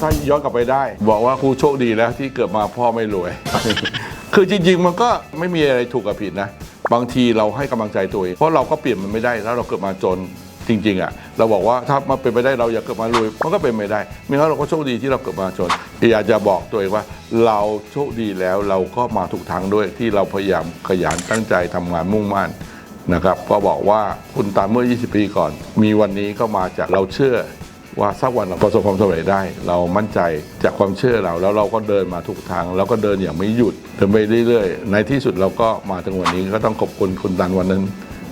ถ้าย้อนกลับไปได้ บอกว่าครูโชคดีแล้วที่เกิดมาพ่อไม่รวย คือจริง ๆ มันก็ไม่มีอะไรถูกกับผิดนะ บางทีเราให้กำลังใจตัวเองเพราะเราก็เปลี่ยนมันไม่ได้แล้วเราเกิดมาจนจริงๆอะเราบอกว่าถ้ามันเป็นไปได้เราอยากเกิดมารวยมันก็เป็นไม่ได้ไม่งั้นเราก็โชคดีที่เราเกิดมาจนอยากจะบอกตัวเองว่า เราโชคดีแล้วเราก็มาถูกทางด้วยที่เราพยายามขยันตั้งใจทำงานมุ่งมั่นนะครับ ก็บอกว่าคุณตาเมื่อ 20 ปีก่อน มีวันนี้ก็มาจากเราเชื่อ ว่าสักวันเราประสบความสำเร็จได้ เรามั่นใจจากความเชื่อเราแล้วเราก็เดินมาทุกทางแล้วก็เดินอย่างไม่หยุดเดินไปเรื่อยๆ ในที่สุดเราก็มาถึงวันนี้ก็ต้องขอบคุณคุณตันวันนั้น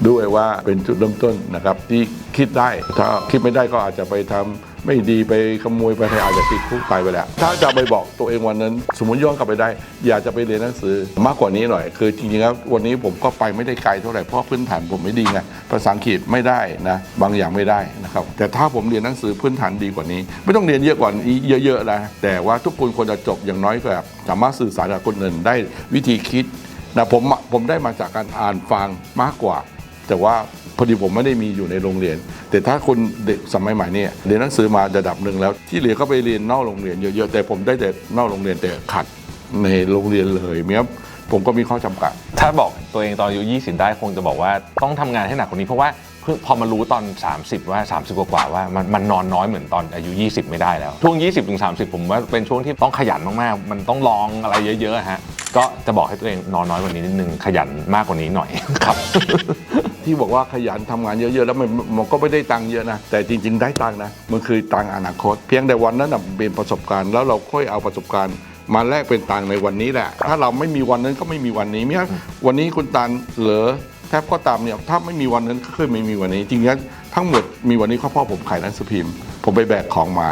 ด้วยว่าเป็นจุดเริ่มต้นนะครับที่คิดได้ ถ้าคิดไม่ได้ก็อาจจะไปทำไม่ดีไปขโมยไปอาจจะติดคุกตายไปแล้ว ถ้าจะไปบอกตัวเองวันนั้น สมมติย้อนกลับไปได้ อยากจะไปเรียนหนังสือมากกว่านี้หน่อย คือจริงๆแล้ววันนี้ผมก็ไปไม่ได้ไกลเท่าไหร่เพราะพื้นฐานผมไม่ดีไงภาษาอังกฤษไม่ได้นะบางอย่างไม่ได้นะครับแต่ถ้าผมเรียนหนังสือพื้นฐานดีกว่านี้ ไม่ต้องเรียนเยอะกว่านี้เยอะๆนะแต่ว่าทุกคนควรจะจบอย่างน้อยก็แบบสามารถสื่อสารกับคนอื่นได้วิธีคิดนะผมผมได้มาจากการอ่านฟังมากกว่า แต่ว่าพอดีผมไม่ได้มีอยู่ในโรงเรียน แต่ถ้าคนเด็กสมัยใหม่เนี่ยเรียนหนังสือมาระดับหนึ่งแล้ว ที่เหลือก็ไปเรียนนอกโรงเรียนเยอะๆแต่ผมได้แต่นอกโรงเรียนแต่ขัดในโรงเรียนเลยเนี้ยผมก็มีข้อจำกัด ถ้าบอกตัวเองตอนอายุ20 ได้คงจะบอกว่าต้องทำงานให้หนักกว่านี้ เพราะว่าพอมารู้ตอน 30 ว่า 30 กว่าๆว่ามันมันนอนน้อยเหมือนตอนอายุ 20 ไม่ได้แล้ว ช่วง 20ถึง30 ผมว่าเป็นช่วงที่ต้องขยันมากๆ มันต้องลองอะไรเยอะๆฮะ ก็จะบอกให้ตัวเองนอนน้อยกว่านี้นิดนึงขยันมากกว่านี้หน่อย ครับ ที่บอกว่าขยันทำงานเยอะๆ แล้วมันมันก็ไม่ได้ตังค์เยอะนะ แต่จริงๆได้ตังค์นะ มันคือตังค์อนาคต เพียงแต่วันนั้นนะเป็นประสบการณ์แล้วเราค่อยเอาประสบการณ์มาแลกเป็นตังค์ในวันนี้แหละ ถ้าเราไม่มีวันนั้นก็ไม่มีวันนี้เมื่อวันนี้คุณตันเหลือแทบก็ตามเนี่ยถ้าไม่มีวันนั้นก็คือไม่มีวันนี้ จริงๆทั้งหมดมีวันนี้เพราะผมขายหนังสือพิมพ์ ผมไปแบกของมา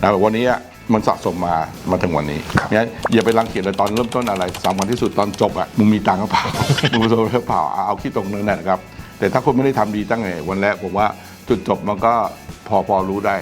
แล้ววันนี้อะ มันสะสมมามาถึงวันนี้งั้นอย่าไปรังเกียจเลยตอนเริ่มต้นอะไรสำคัญที่สุดตอนจบอะมึงมีตังค์หรือเปล่ามึงมีตังค์หรือเปล่าเอาเอาคิดตรงนั้นนะครับ แต่ถ้าคุณไม่ได้ทำดีตั้งแต่วันแรกผมว่าจุดจบมันก็พอพอรู้ได้